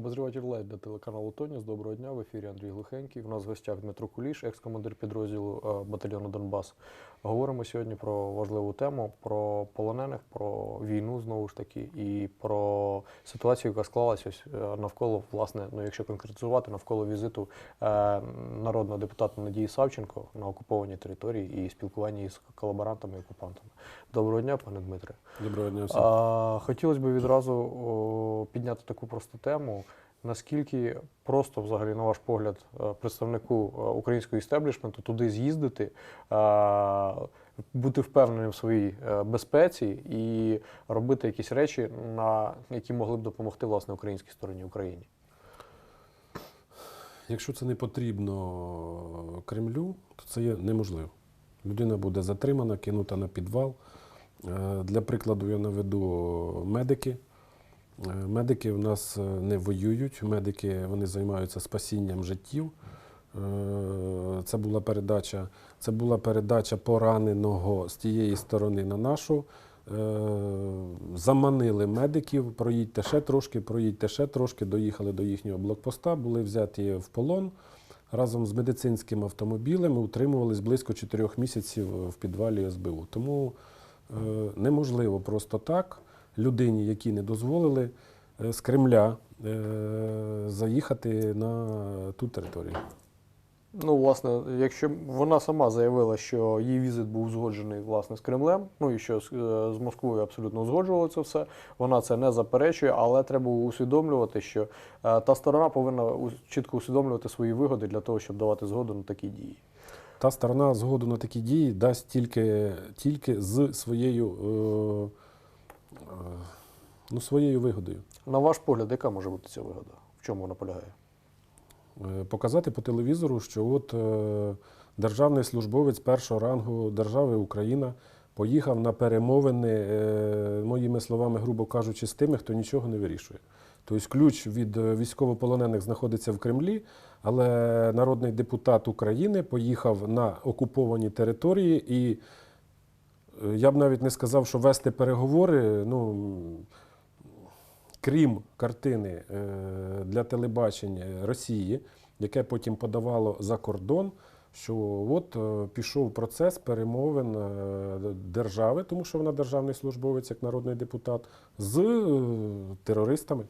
Обозріватель лайт для телеканалу Тоніс. Доброго дня. В ефірі Андрій Глухенький. У нас в гостях Дмитро Куліш, екс-командир підрозділу е, батальйону Донбас. Говоримо сьогодні про важливу тему, про полонених, про війну знову ж таки, і про ситуацію, яка склалася е, навколо, власне, ну якщо конкретизувати, навколо візиту е, народного депутата Надії Савченко на окупованій території і спілкування із колаборантами і окупантами. Доброго дня, пане Дмитре. Доброго дня всім. А, хотілося б відразу о, підняти таку просту тему. Наскільки просто, взагалі, на ваш погляд, е, представнику е, українського істеблішменту туди з'їздити, е, бути впевненим в своїй безпеці і робити якісь речі, на які могли б допомогти власне українській стороні Україні? Якщо це не потрібно Кремлю, то це є неможливо. Людина буде затримана, кинута на підвал. Е, Для прикладу я наведу медики. Е, Медики в нас е, не воюють, медики вони займаються спасінням життів. Це була передача, це була передача пораненого з тієї сторони на нашу. Заманили медиків, проїдьте ще трошки, проїдьте ще трошки, доїхали до їхнього блокпоста, були взяті в полон. Разом з медицинським автомобілем утримувались близько 4 місяців в підвалі СБУ. Тому неможливо просто так людині, які не дозволили е, з Кремля е, заїхати на ту територію. Ну, власне, якщо вона сама заявила, що її візит був узгоджений власне з Кремлем, ну і що з, е, Москвою абсолютно узгоджували це все, вона це не заперечує, але треба усвідомлювати, що е, та сторона повинна чітко усвідомлювати свої вигоди для того, щоб давати згоду на такі дії. Та сторона згоду на такі дії дасть тільки, тільки з своєю, е, е, ну, своєю вигодою. На ваш погляд, яка може бути ця вигода? В чому вона полягає? Е, Показати по телевізору, що от е, державний службовець першого рангу держави Україна поїхав на перемовини, е, моїми словами, грубо кажучи, з тими, хто нічого не вирішує. Тобто ключ від е, військовополонених знаходиться в Кремлі, але народний депутат України поїхав на окуповані території і е, я б навіть не сказав, що вести переговори. Ну, крім картини е, для телебачення Росії, яке потім подавало за кордон, що от пішов процес перемовин держави, тому що вона державний службовець, як народний депутат, з терористами,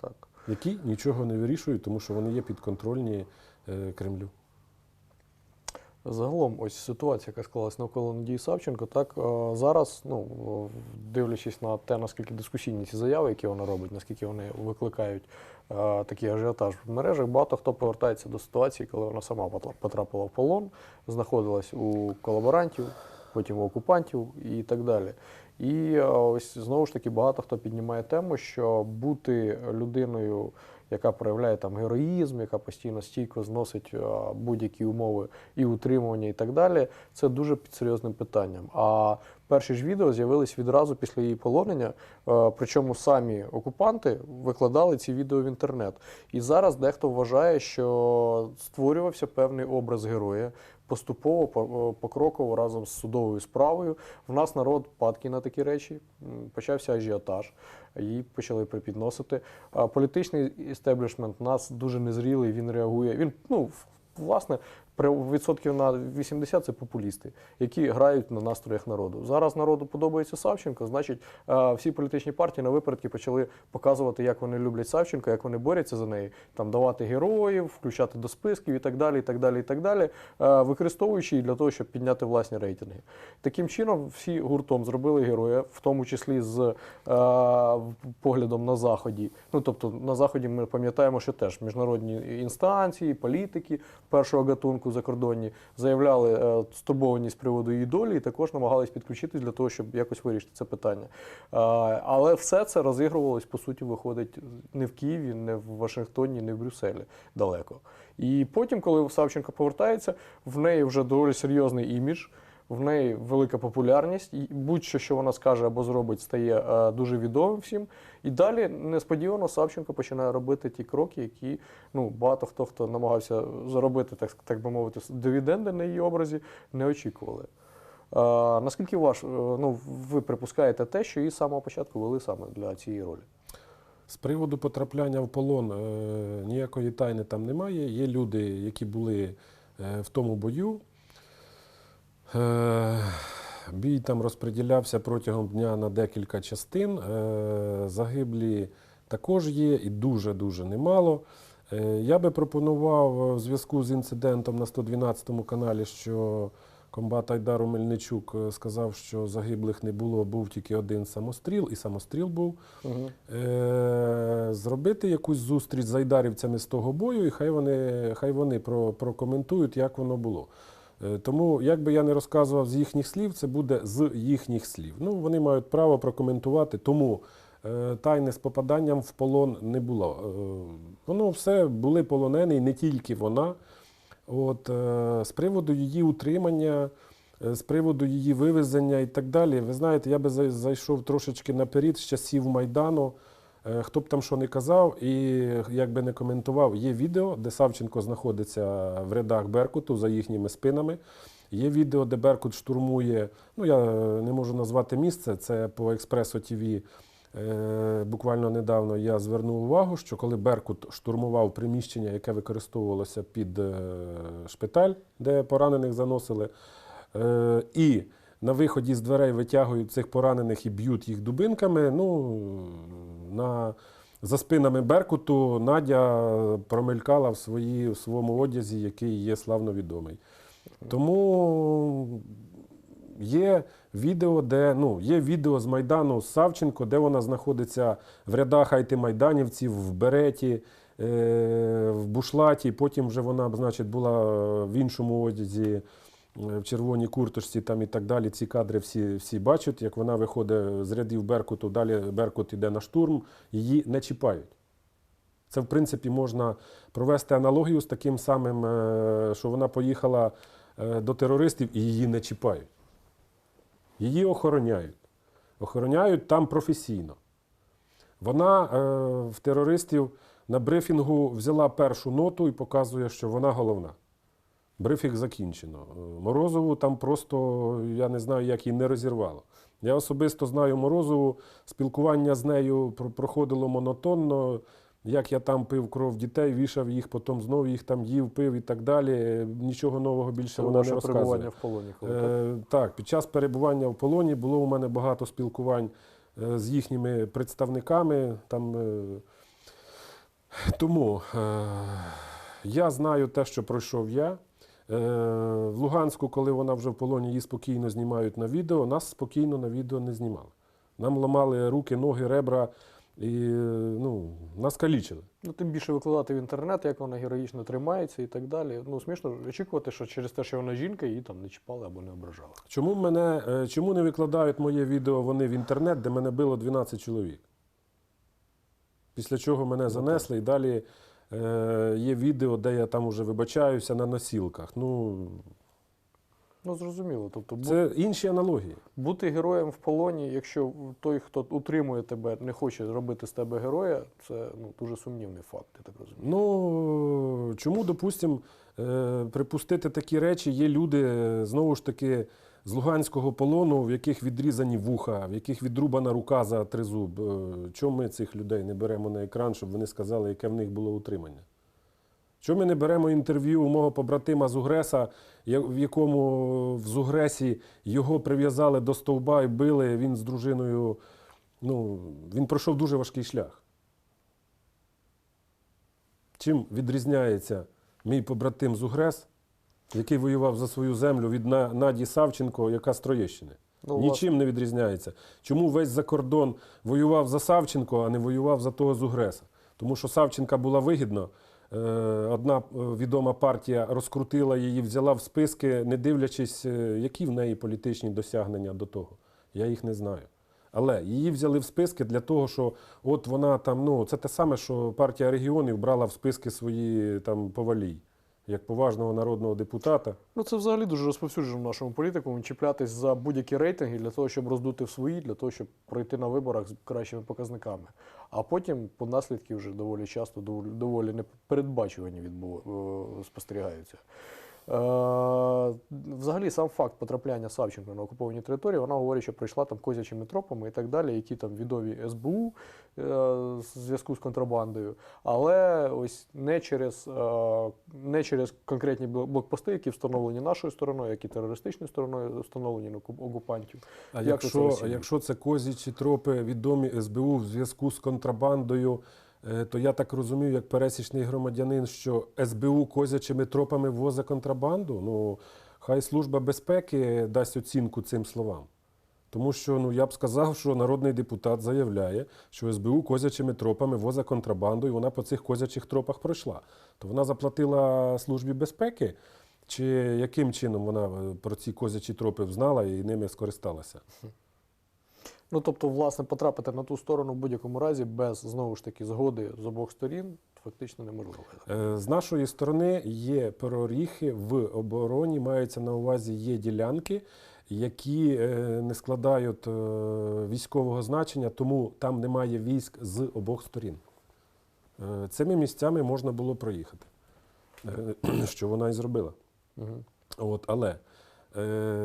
Так. які нічого не вирішують, тому що вони є підконтрольні е, Кремлю. Загалом, ось ситуація, яка склалась навколо Надії Савченко, так е, зараз, ну дивлячись на те, наскільки дискусійні ці заяви, які вона робить, наскільки вони викликають е, такий ажіотаж в мережах, багато хто повертається до ситуації, коли вона сама потрапила в полон, знаходилась у колаборантів, потім у окупантів і так далі. І е, ось знову ж таки багато хто піднімає тему, що бути людиною, яка проявляє там героїзм, яка постійно стійко зносить е, будь-які умови і утримування, і так далі, це дуже під серйозним питанням. А перші ж відео з'явились відразу після її полонення. е, Причому самі окупанти викладали ці відео в інтернет. І зараз дехто вважає, що створювався певний образ героя. Поступово, покроково разом з судовою справою. В нас народ падкий на такі речі. Почався ажіотаж, її почали припідносити. Політичний істеблішмент у нас дуже незрілий, він реагує. Він, ну, власне, відсотків на 80 це популісти, які грають на настроях народу. Зараз народу подобається Савченко, значить, е, всі політичні партії на випередки почали показувати, як вони люблять Савченко, як вони борються за неї, там давати героїв, включати до списків і так далі, і так далі, і так далі, е, використовуючи її для того, щоб підняти власні рейтинги. Таким чином, всі гуртом зробили героя, в тому числі з е, поглядом на заході. Ну тобто на заході ми пам'ятаємо, що теж міжнародні інстанції, політики першого гатунку закордонні заявляли е, стурбованість з приводу її долі, і також намагались підключитись для того, щоб якось вирішити це питання. Е, але все це розігрувалось, по суті, виходить не в Києві, не в Вашингтоні, не в Брюсселі далеко. І потім, коли Савченко повертається, в неї вже доволі серйозний імідж. В неї велика популярність, і будь-що, що вона скаже або зробить, стає е, дуже відомим всім. І далі несподівано Савченко починає робити ті кроки, які ну багато хто хто намагався заробити, так, так би мовити, дивіденди на її образі, не очікували. Е, наскільки ваш, е, ну, ви припускаєте те, що її з самого початку вели саме для цієї ролі? З приводу потрапляння в полон е, ніякої тайни там немає. Є люди, які були е, в тому бою. Е, бій там розподілявся протягом дня на декілька частин. Е, загиблі також є і дуже-дуже немало. Е, я би пропонував в зв'язку з інцидентом на 112 каналі, що комбат Айдару Мельничук сказав, що загиблих не було, був тільки один самостріл, і самостріл був. Угу. Зробити якусь зустріч з айдарівцями з того бою, і хай вони, хай вони прокоментують, як воно було. Е, Тому, як би я не розказував з їхніх слів, це буде з їхніх слів. Ну, вони мають право прокоментувати, тому е, тайни з попаданням в полон не було. Е, воно все були полонені, не тільки вона. От, з приводу її утримання, з приводу її вивезення і так далі. Ви знаєте, я би зайшов трошечки наперед з часів Майдану. Е, Хто б там що не казав, і як би не коментував, є відео, де Савченко знаходиться в рядах Беркуту за їхніми спинами. Є відео, де Беркут штурмує. Ну я е, не можу назвати місце, це по Експресо ТВ. Е, Буквально недавно я звернув увагу, що коли Беркут штурмував приміщення, яке використовувалося під шпиталь, де поранених заносили, і на виході з дверей витягують цих поранених і б'ють їх дубинками. Ну, на, за спинами Беркуту Надя промелькала в, свої, в своєму одязі, який є славно відомий. Тому є відео, де ну, є відео з Майдану Савченко, де вона знаходиться в рядах айтимайданівців, в береті, е, в бушлаті. Потім вже вона, значить, була в іншому одязі, в червоній курточці там і так далі. Ці кадри всі, всі бачать, як вона виходить з рядів Беркуту, далі Беркут іде на штурм, її не чіпають. Це, в принципі, можна провести аналогію з таким самим, е, що вона поїхала е, до терористів і її не чіпають. Її охороняють. Охороняють там професійно. Вона е, в терористів на брифінгу взяла першу ноту і показує, що вона головна. Брифінг закінчено. Е, Морозову там просто, я не знаю, як її не розірвало. Я особисто знаю Морозову, спілкування з нею проходило монотонно. Як я там пив кров дітей, вішав їх, потім знову їх там їв, пив і так далі. Е, Нічого нового більше Це вона не розказує. перебування в полоні. Коли, так? Е, так, під час перебування в полоні було у мене багато спілкувань е, з їхніми представниками. Там, е, тому е, я знаю те, що пройшов я. Е, в Луганську, коли вона вже в полоні, її спокійно знімають на відео, нас спокійно на відео не знімали. Нам ламали руки, ноги, ребра і ну, нас калічили. Ну, тим більше викладати в інтернет, як вона героїчно тримається і так далі. Ну, смішно очікувати, що через те, що вона жінка, її там не чіпали або не ображали. Чому, мене, е, чому не викладають моє відео вони в інтернет, де мене било 12 чоловік? Після чого мене занесли і далі є відео, де я там уже вибачаюся на носілках. Ну, Ну, зрозуміло. Тобто, бу- це інші аналогії. бути героєм в полоні, якщо той, хто утримує тебе, не хоче зробити з тебе героя, це ну, дуже сумнівний факт, я так розумію. Ну, чому, допустимо, е, припустити такі речі, є люди, е, знову ж таки, з Луганського полону, в яких відрізані вуха, в яких відрубана рука за тризуб. Е, Чому ми цих людей не беремо на екран, щоб вони сказали, яке в них було утримання? Чому ми не беремо інтерв'ю у мого побратима з Угреса, в якому в Зугресі його прив'язали до стовба і били, він з дружиною. Ну, він пройшов дуже важкий шлях. Чим відрізняється мій побратим Зугрес, який воював за свою землю від На- Наді Савченко, яка з Троєщини? Ну, Нічим не відрізняється. Чому весь закордон воював за Савченко, а не воював за того Зугреса? Тому що Савченка була вигідно. Е, Одна е, відома партія розкрутила її, взяла в списки, не дивлячись, е, які в неї політичні досягнення до того. Я їх не знаю. Але її взяли в списки для того, що от вона там, ну, це те саме, що партія регіонів брала в списки свої там повалій, як поважного народного депутата. Ну, це взагалі дуже розповсюджено в нашому політику, чіплятись за будь-які рейтинги для того, щоб роздути в свої, для того, щоб пройти на виборах з кращими показниками. А потім по наслідки вже доволі часто доволі, непередбачувані відбув, е, спостерігаються. Е, взагалі, сам факт потрапляння Савченко на окуповані території, вона говорить, що прийшла там козячими тропами і так далі, які там відомі СБУ е, в зв'язку з контрабандою, але ось не через, е, не через конкретні блокпости, які встановлені нашою стороною, які терористичною стороною встановлені на окуп- окупантів. А Як ви це якщо, якщо це козічі тропи відомі СБУ в зв'язку з контрабандою, е, то я так розумію, як пересічний громадянин, що СБУ козячими тропами возить контрабанду. Ну, хай служба безпеки дасть оцінку цим словам. Тому що ну, я б сказав, що народний депутат заявляє, що СБУ козячими тропами возить контрабанду, і вона по цих козячих тропах пройшла. То вона заплатила службі безпеки, чи яким чином вона е, про ці козячі тропи взнала і ними скористалася? Ну тобто, власне, потрапити на ту сторону в будь-якому разі без знову ж таки згоди з обох сторін фактично неможливо. Е, З нашої сторони є проріхи в обороні, мається на увазі є ділянки, які е, не складають е, військового значення, тому там немає військ з обох сторін. Цими місцями можна було проїхати, що вона і зробила. Угу. От, але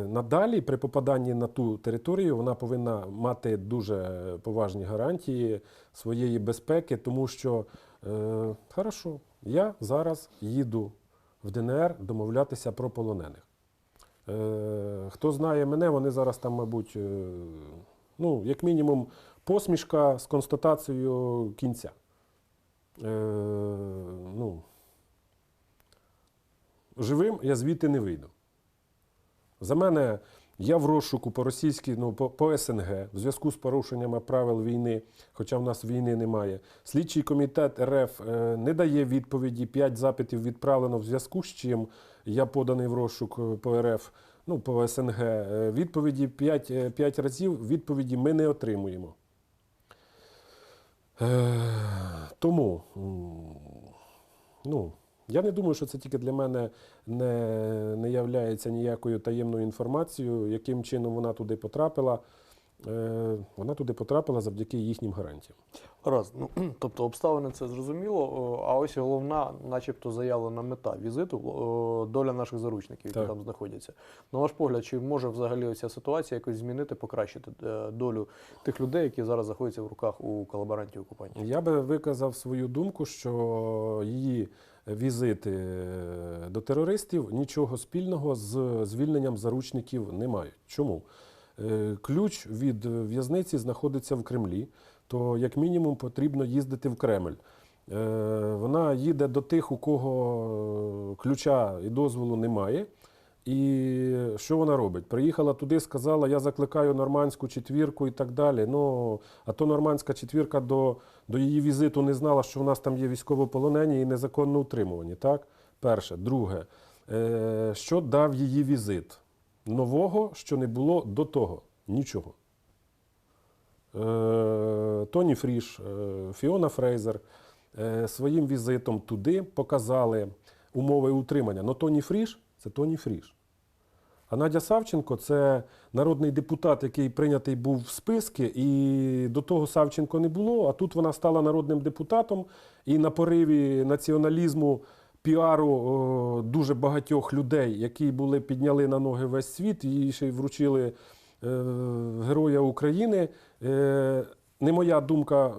надалі при попаданні на ту територію вона повинна мати дуже поважні гарантії своєї безпеки, тому що е, хорошо, я зараз їду в ДНР домовлятися про полонених. Е, хто знає мене, вони зараз там, мабуть, е, ну, як мінімум, посмішка з констатацією кінця. Е, ну, живим я звідти не вийду. За мене я в розшуку по російській, ну по, по СНГ в зв'язку з порушеннями правил війни, хоча в нас війни немає. Слідчий комітет РФ е, не дає відповіді. П'ять запитів відправлено в зв'язку з чим я поданий в розшук е, по РФ, ну по СНГ. Е, Відповіді 5, е, 5 разів. Відповіді ми не отримуємо. Тому. Ну, я не думаю, що це тільки для мене не, не являється ніякою таємною інформацією, яким чином вона туди потрапила. Е, вона туди потрапила завдяки їхнім гарантіям. Раз, ну тобто обставини це зрозуміло. А ось головна, начебто, заявлена мета візиту доля наших заручників, які Так. там знаходяться. На ваш погляд, чи може взагалі ця ситуація якось змінити, покращити е, долю тих людей, які зараз знаходяться в руках у колаборантів окупантів? Я би виказав свою думку, що її візити е, до терористів нічого спільного з звільненням заручників не мають. Чому? Е, Ключ від в'язниці знаходиться в Кремлі, то як мінімум потрібно їздити в Кремль. Е, Вона їде до тих, у кого ключа і дозволу немає. І що вона робить? Приїхала туди, сказала, я закликаю нормандську четвірку і так далі. Ну, а то нормандська четвірка до, до її візиту не знала, що в нас там є військовополонені і незаконно утримувані. Так? Перше. Друге, е, що дав її візит? Нового, що не було до того. Нічого. Е, Тоні Фріш, е, Фіона Фрейзер своїм візитом туди показали умови утримання. Но Тоні Фріш це Тоні Фріш. А Надя Савченко це народний депутат, який прийнятий був в списки, і до того Савченко не було. А тут вона стала народним депутатом, і на пориві націоналізму, піару дуже багатьох людей, які були підняли на ноги весь світ, їй ще й вручили е, Героя України. Е, не моя думка, е,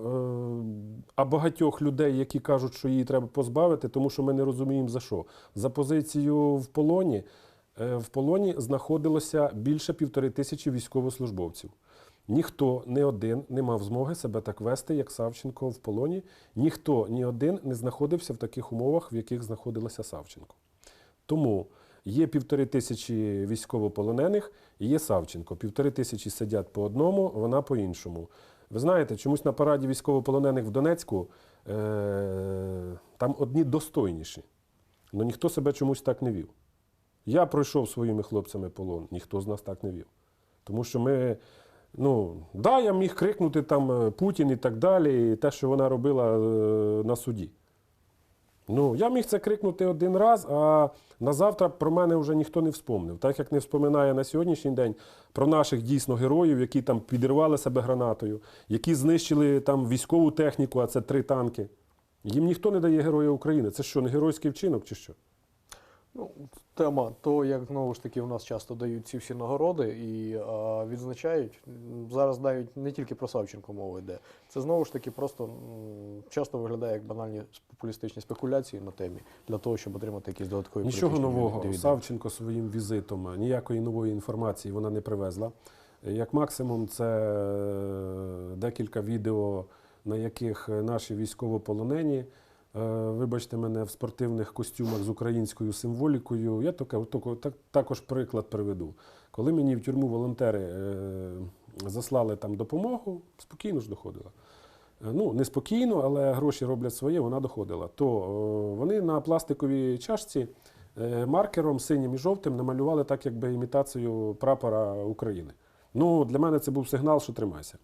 а багатьох людей, які кажуть, що її треба позбавити, тому що ми не розуміємо за що. За позицію в полоні. Е, В полоні знаходилося більше півтори тисячі військовослужбовців. Ніхто не один не мав змоги себе так вести, як Савченко в полоні. Ніхто ні один не знаходився в таких умовах, в яких знаходилася Савченко. Тому є півтори тисячі військовополонених і є Савченко. Півтори тисячі сидять по одному, вона по іншому. Ви знаєте, чомусь на параді військовополонених в Донецьку е- там одні достойніші. але ніхто себе чомусь так не вів. Я пройшов своїми хлопцями полон, ніхто з нас так не вів. Тому що ми, ну, да, я міг крикнути там е, Путін і так далі, і те, що вона робила е, на суді. Ну, я міг це крикнути один раз, а на завтра про мене вже ніхто не вспомнив. Так як не вспоминає на сьогоднішній день про наших дійсно героїв, які там підірвали себе гранатою, які знищили там військову техніку, а це три танки. Їм ніхто не дає Героя України. Це що, не геройський вчинок чи що? Ну, тема то, як знову ж таки у нас часто дають ці всі нагороди і а, відзначають. Зараз навіть не тільки про Савченко мова йде. Це знову ж таки просто м, часто виглядає як банальні популістичні спекуляції на темі для того, щоб отримати якісь додаткові Нічого нового. дивіденди. Савченко своїм візитом ніякої нової інформації вона не привезла. Як максимум, це е, декілька відео, на яких наші військовополонені, вибачте мене, в спортивних костюмах з українською символікою. Я так- також приклад приведу. Коли мені в тюрму волонтери е, заслали там допомогу, спокійно ж доходила. Е, Ну, не спокійно, але гроші роблять своє, вона доходила. То е, вони на пластиковій чашці е, маркером синім і жовтим намалювали так, якби імітацію прапора України. Ну, для мене це був сигнал, що тримайся.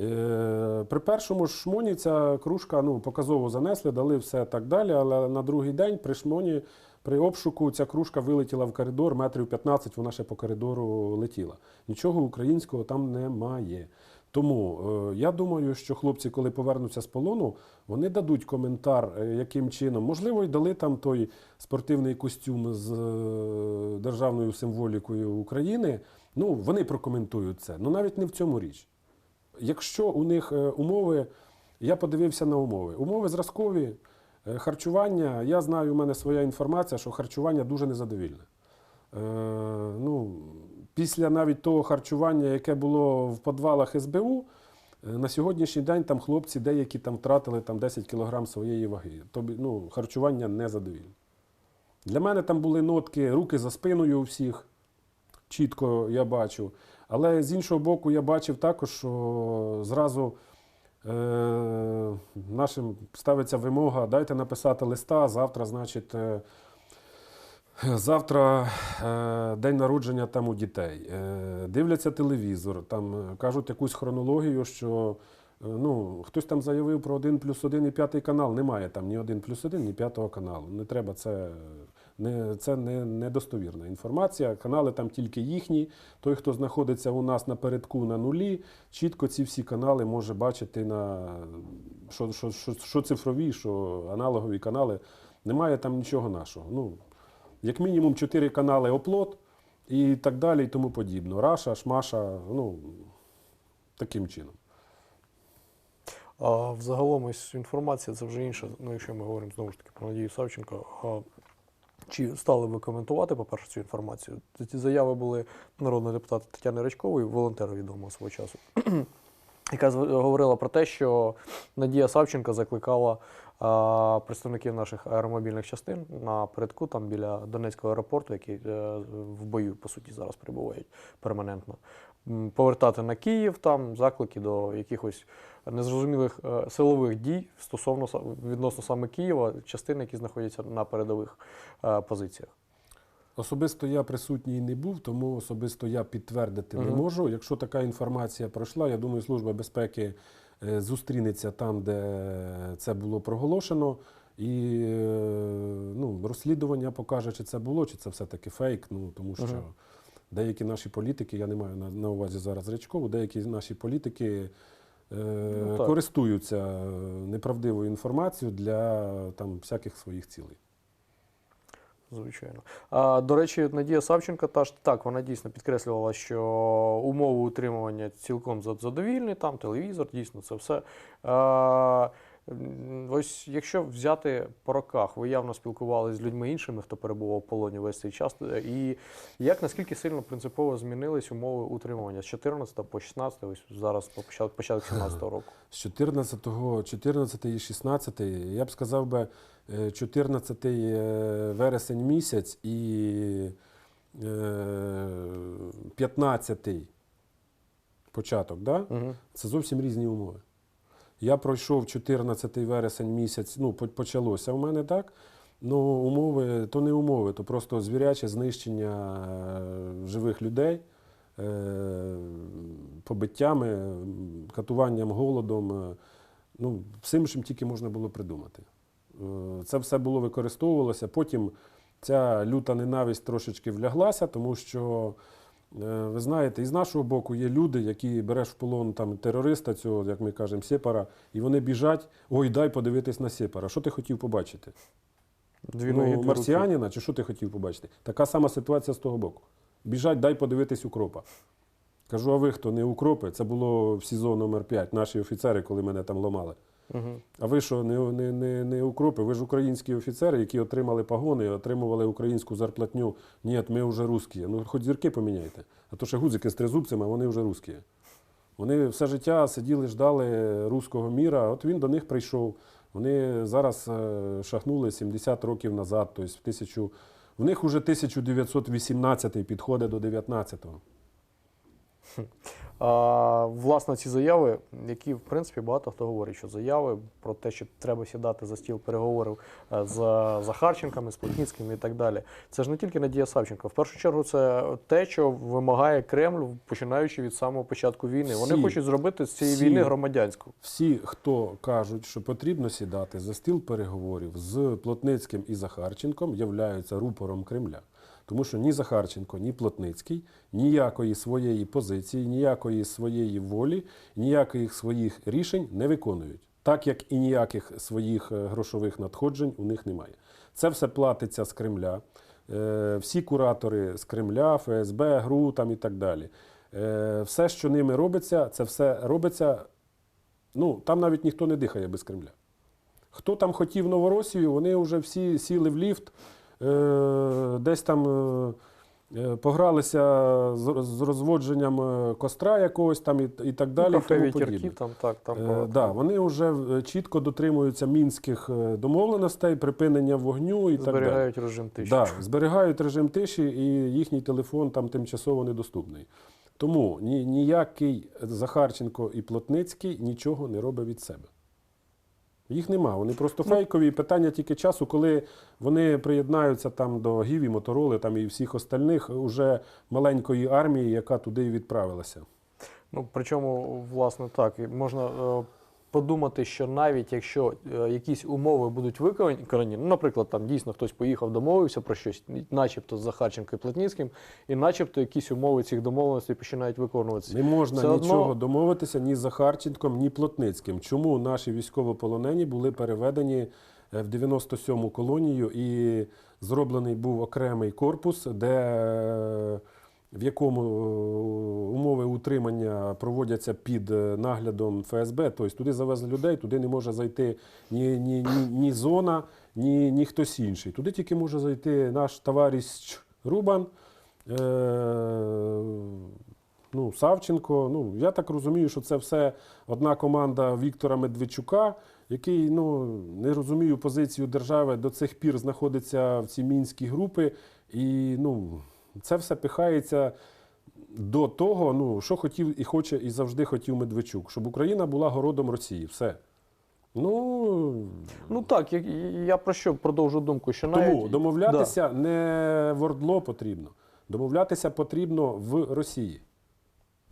Е, При першому шмоні ця кружка ну, показово занесли, дали все так далі, але на другий день при шмоні, при обшуку, ця кружка вилетіла в коридор, метрів 15 вона ще по коридору летіла. Нічого українського там немає. Тому е, я думаю, що хлопці, коли повернуться з полону, вони дадуть коментар, е, яким чином. Можливо, й дали там той спортивний костюм з державною символікою України. Ну, вони прокоментують це. Ну навіть не в цьому річ. Якщо у них е, умови, я подивився на умови. Умови зразкові, е, харчування. Я знаю, у мене своя інформація, що харчування дуже незадовільне. Е, ну, після навіть того харчування, яке було в підвалах СБУ, е, на сьогоднішній день там хлопці деякі там втратили там, 10 кг своєї ваги. Тобі ну, харчування незадовільне. Для мене там були нотки, руки за спиною у всіх, чітко я бачу. Але з іншого боку, я бачив також, що зразу е, нашим ставиться вимога, дайте написати листа, завтра, значить, е, завтра е, день народження там у дітей. Е, дивляться телевізор, там е, кажуть якусь хронологію, що е, ну, хтось там заявив про 1 плюс 1 і п'ятий канал. Немає там ні 1 плюс 1, ні п'ятого каналу. Не треба це. Не, це не, недостовірна інформація. Канали там тільки їхні. Той, хто знаходиться у нас напередку на нулі, чітко ці всі канали може бачити на що, що, що, що цифрові, що аналогові канали. Немає там нічого нашого. Ну, як мінімум чотири канали оплот і так далі, і тому подібне. Раша, Шмаша, ну таким чином. А взагалом ось інформація це вже інша. Ну, якщо ми говоримо знову ж таки про Надію Савченко. Чи стали ви коментувати, по-перше, цю інформацію? Ці заяви були народного депутата Тетяни Речкової, волонтера відомого свого часу, яка говорила про те, що Надія Савченко закликала а, представників наших аеромобільних частин на передку, там біля Донецького аеропорту, який е, в бою, по суті, зараз перебувають перманентно, повертати на Київ там заклики до якихось незрозумілих е, силових дій стосовно відносно саме Києва, частин, які знаходяться на передових е, позиціях. Особисто я присутній не був, тому особисто я підтвердити не можу. Якщо така інформація пройшла, я думаю, Служба безпеки е, зустрінеться там, де це було проголошено. І ну, розслідування покаже, чи це було, чи це все-таки фейк. Ну, тому що Мгм. Деякі наші політики, я не маю на, на увазі зараз Речкову, деякі наші політики е, Ну, користуються е, неправдивою інформацією для там, всяких своїх цілей. Звичайно. А, до речі, Надія Савченко та ж так, вона дійсно підкреслювала, що умови утримування цілком зад- задовільні, там телевізор, дійсно, це все. А, ось якщо взяти по роках, ви явно спілкувалися з людьми іншими, хто перебував в полоні весь цей час. І як наскільки сильно принципово змінились умови утримування з 14 по 16, ось зараз по початку, початок 17 року? З 14, 14 і 16, я б сказав би, е, 14 е, вересень місяць і е, 15 початок, да? Угу. це зовсім різні умови. Я пройшов 14 вересень місяць, ну, почалося в мене так. Ну, умови, то не умови, то просто звіряче знищення е, живих людей, е, побиттями, катуванням, голодом, е, ну, всім, чим тільки можна було придумати. Це все було використовувалося. Потім ця люта ненависть трошечки вляглася, тому що, ви знаєте, із нашого боку є люди, які береш в полон там, терориста, цього, як ми кажемо, сепара, і вони біжать, ой, дай подивитись на сепара. Що ти хотів побачити? Дві ну, марсіанина, чи що ти хотів побачити? Така сама ситуація з того боку. Біжать, дай подивитись укропа. Кажу, а ви хто? Не укропи? Це було в СІЗО номер 5 наші офіцери, коли мене там ломали. А ви що, не, не, не, не укропи? Ви ж українські офіцери, які отримали погони, отримували українську зарплатню. Ні, ми вже русські. Ну, хоч зірки поміняйте. А то ще гудзики з тризубцями, вони вже русські. Вони все життя сиділи, ждали руського міра, от він до них прийшов. Вони зараз е, шагнули 70 років назад, тобто в тисячу. В них уже 1918 підходить до 19-го. А, власне, ці заяви, які в принципі багато хто говорить, що заяви про те, що треба сідати за стіл переговорів е, з Захарченками, з Плотніцьким і так далі. Це ж не тільки Надія Савченко. В першу чергу, це те, що вимагає Кремль, починаючи від самого початку війни. Вони хочуть зробити з цієї всі- війни громадянську. Всі, хто кажуть, що потрібно сідати за стіл переговорів з Плотницьким і Захарченком, являються рупором Кремля. Тому що ні Захарченко, ні Плотницький ніякої своєї позиції, ніякої своєї волі, ніяких своїх рішень не виконують. Так як і ніяких своїх е, грошових надходжень у них немає. Це все платиться з Кремля. Е, Всі куратори з Кремля, ФСБ, ГРУ там і так далі. Е, Все, що ними робиться, це все робиться Ну, там навіть ніхто не дихає без Кремля. Хто там хотів Новоросію, вони вже всі сіли в ліфт, десь там е, е, погралися з, розводженням е, костра якогось там і, і так далі. Ну, Кафе тому подібне. там так, там Е, да, вони вже е, чітко дотримуються мінських е, домовленостей, припинення вогню і так далі. зберігають режим тиші. Да, зберігають режим тиші, і їхній телефон там тимчасово недоступний. Тому ні, ніякий Захарченко і Плотницький нічого не робить від себе. Їх нема. Вони просто фейкові. Питання тільки часу, коли вони приєднаються там до Гіві, Мотороли там і всіх остальних уже маленької армії, яка туди і відправилася. Ну, причому, власне, так, можна е, подумати, що навіть якщо е, якісь умови будуть виконані, ну, наприклад, там дійсно хтось поїхав, домовився про щось, начебто з Захарченко і Плотніцьким, і начебто якісь умови цих домовленостей починають виконуватися. Не можна одно- нічого домовитися ні з Захарченком, ні Плотницьким. Чому наші військовополонені були переведені е, в 97-му колонію і зроблений був окремий корпус, де е, в якому е, умови утримання проводяться під е, наглядом ФСБ. Тобто туди завезли людей, туди не може зайти ні, ні, ні, ні зона, ні, ні хтось інший. Туди тільки може зайти наш товариш Рубан. Е, ну, Савченко. Ну, я так розумію, що це все одна команда Віктора Медведчука, який ну, не розумію позицію держави, до цих пір знаходиться в цій мінській групи. І ну, це все пихається до того, ну, що хотів і хоче, і завжди хотів Медведчук, щоб Україна була городом Росії. Все. Ну, Ну так, я, я про що продовжу думку, що навіть... тому домовлятися не в Ордло потрібно. Домовлятися потрібно в Росії.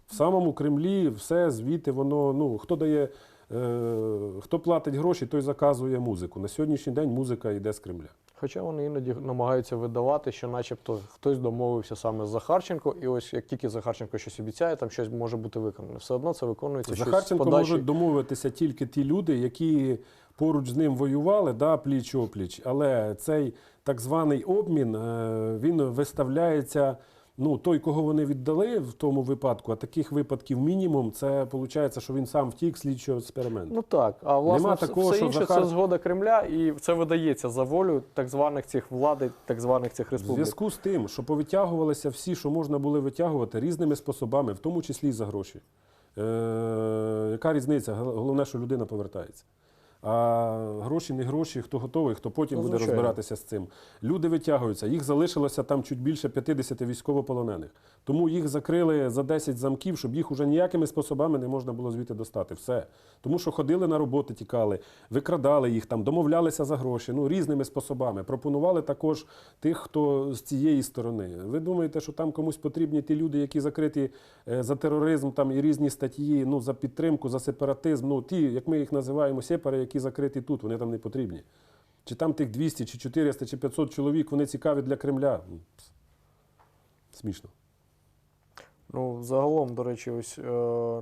В самому Кремлі все звідти воно. Ну, хто дає, е, хто платить гроші, той заказує музику. На сьогоднішній день музика йде з Кремля. Хоча вони іноді намагаються видавати, що начебто хтось домовився саме з Захарченко, і ось як тільки Захарченко щось обіцяє, там щось може бути виконане. Все одно це виконується щось з подачі. можуть домовитися тільки ті люди, які поруч з ним воювали, да, пліч опліч. Але цей так званий обмін е, він виставляється. Ну, той, кого вони віддали в тому випадку, а таких випадків мінімум, це виходить, що він сам втік слідчого експерименту. Ну так, а власне Нема все, такого, все інше Захар- це згода Кремля, і це видається за волю так званих цих влади, так званих цих В республік. зв'язку з тим, що повитягувалися всі, що можна було витягувати різними способами, в тому числі і за гроші. Е, яка різниця? Головне, що людина повертається. А гроші не гроші, хто готовий, хто потім буде розбиратися з цим. Люди витягуються, їх залишилося там чуть більше 50 військовополонених. Тому їх закрили за 10 замків, щоб їх уже ніякими способами не можна було звідти достати. Все. Тому що ходили на роботи, тікали, викрадали їх там, домовлялися за гроші, ну різними способами. Пропонували також тих, хто з цієї сторони. Ви думаєте, що там комусь потрібні ті люди, які закриті е, за тероризм там і різні статті, ну за підтримку, за сепаратизм. Ну ті, як ми їх називаємо, сепари, які закриті тут, вони там не потрібні. Чи там тих 200, чи 400, чи 500 чоловік, вони цікаві для Кремля. Ну. Смішно. Ну, загалом, до речі, ось е,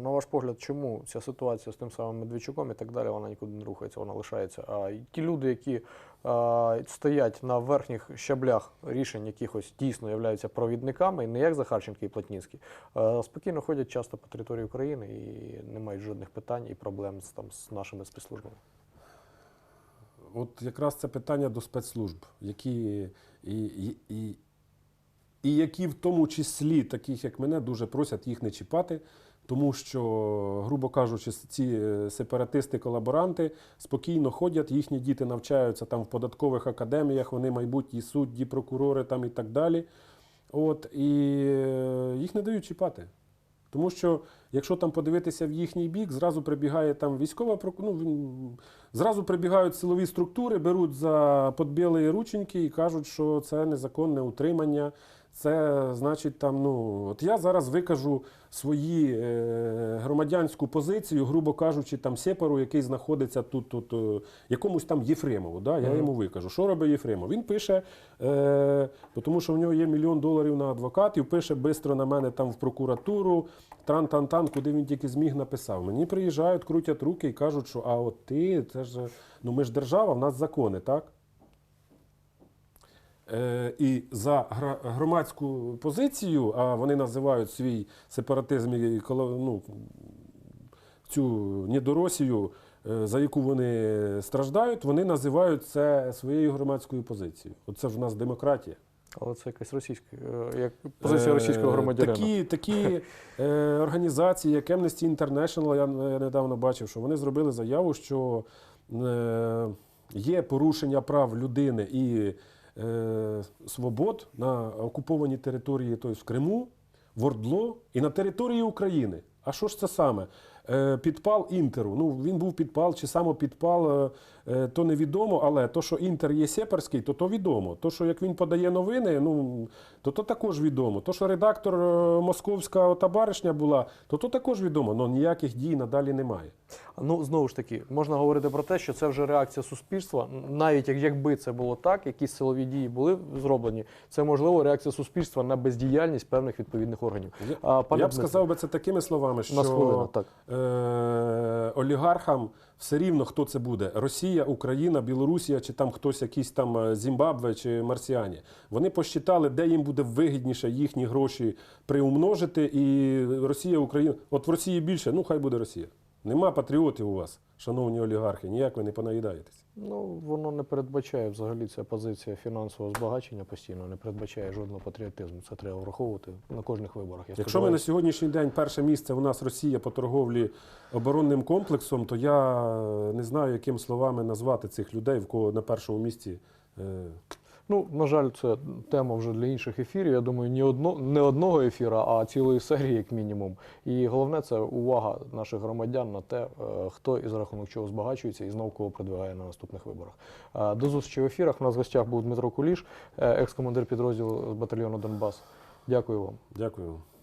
на ваш погляд, чому ця ситуація з тим самим Медведчуком і так далі, вона нікуди не рухається, вона лишається. А ті люди, які е, стоять на верхніх щаблях рішень, якихось дійсно являються провідниками, не як Захарченко і Плотніцький, е, спокійно ходять часто по території України і не мають жодних питань і проблем з, там, з нашими спецслужбами. От якраз це питання до спецслужб, які і, і, і, і які в тому числі, таких як мене, дуже просять їх не чіпати, тому що, грубо кажучи, ці е, сепаратисти-колаборанти спокійно ходять, їхні діти навчаються там в податкових академіях, вони майбутні судді, прокурори там і так далі. От, і е, їх не дають чіпати. Тому що, якщо там подивитися в їхній бік, зразу прибігає там військова ну, зразу прибігають силові структури, беруть за подбілі рученьки і кажуть, що це незаконне утримання. Це значить там, ну от я зараз викажу свої е, громадянську позицію, грубо кажучи, там сепару, який знаходиться тут, тут е, якомусь там Єфремову. Да? Я йому викажу. Що робить Єфремов? Він пише, е, тому що в нього є мільйон доларів на адвокатів, пише швидко на мене там в прокуратуру, тран-тан-тан, куди він тільки зміг написав. Мені приїжджають, крутять руки і кажуть, що а от ти, це ж ну ми ж держава, в нас закони, так? Е, і за громадську позицію, а вони називають свій сепаратизм і ну, цю недоросію, е, за яку вони страждають, вони називають це своєю громадською позицією. Оце ж в нас демократія. Але це якась російська, е, як позиція російського громадянина. Такі, такі організації, як Amnesty International, я, недавно бачив, що вони зробили заяву, що є порушення прав людини і свобод на окупованій території, тобто в Криму, в Ордло і на території України. А що ж це саме? Е, Підпал Інтеру. Ну, він був підпал чи самопідпал, е, е, то невідомо, але то, що Інтер є сепарський, то то відомо. То, що як він подає новини, ну, то то також відомо. То, що редактор московська ота баришня була, то то також відомо. але ніяких дій надалі немає. Ну, знову ж таки, можна говорити про те, що це вже реакція суспільства. Навіть якби це було так, якісь силові дії були зроблені, це можливо реакція суспільства на бездіяльність певних відповідних органів. Я, А, пане я б сказав би це такими словами, що у нас хвилина, так. е, олігархам все рівно хто це буде: Росія, Україна, Білорусія, чи там хтось якийсь там е, Зімбабве чи Марсіані. Вони посчитали, де їм буде вигідніше їхні гроші приумножити, і Росія, Україна. От в Росії більше, ну хай буде Росія. Нема патріотів у вас, шановні олігархи, ніяк ви не понаїдаєтесь. Ну, воно не передбачає взагалі ця позиція фінансового збагачення постійно, не передбачає жодного патріотизму. Це треба враховувати на кожних виборах. Я Якщо ми на сьогоднішній день перше місце у нас Росія по торговлі оборонним комплексом, то я е, не знаю, яким словами назвати цих людей, в кого на першому місці. Ну, на жаль, це тема вже для інших ефірів. Я думаю, ні одно, не одного ефіра, а цілої серії, як мінімум. І головне це увага наших громадян на те, е, хто і за рахунок чого збагачується і знов кого продвигає на наступних виборах. Е, До зустрічі в ефірах. У нас в гостях був Дмитро Куліш, е, екс-командир підрозділу з батальйону Донбас. Дякую вам. Дякую.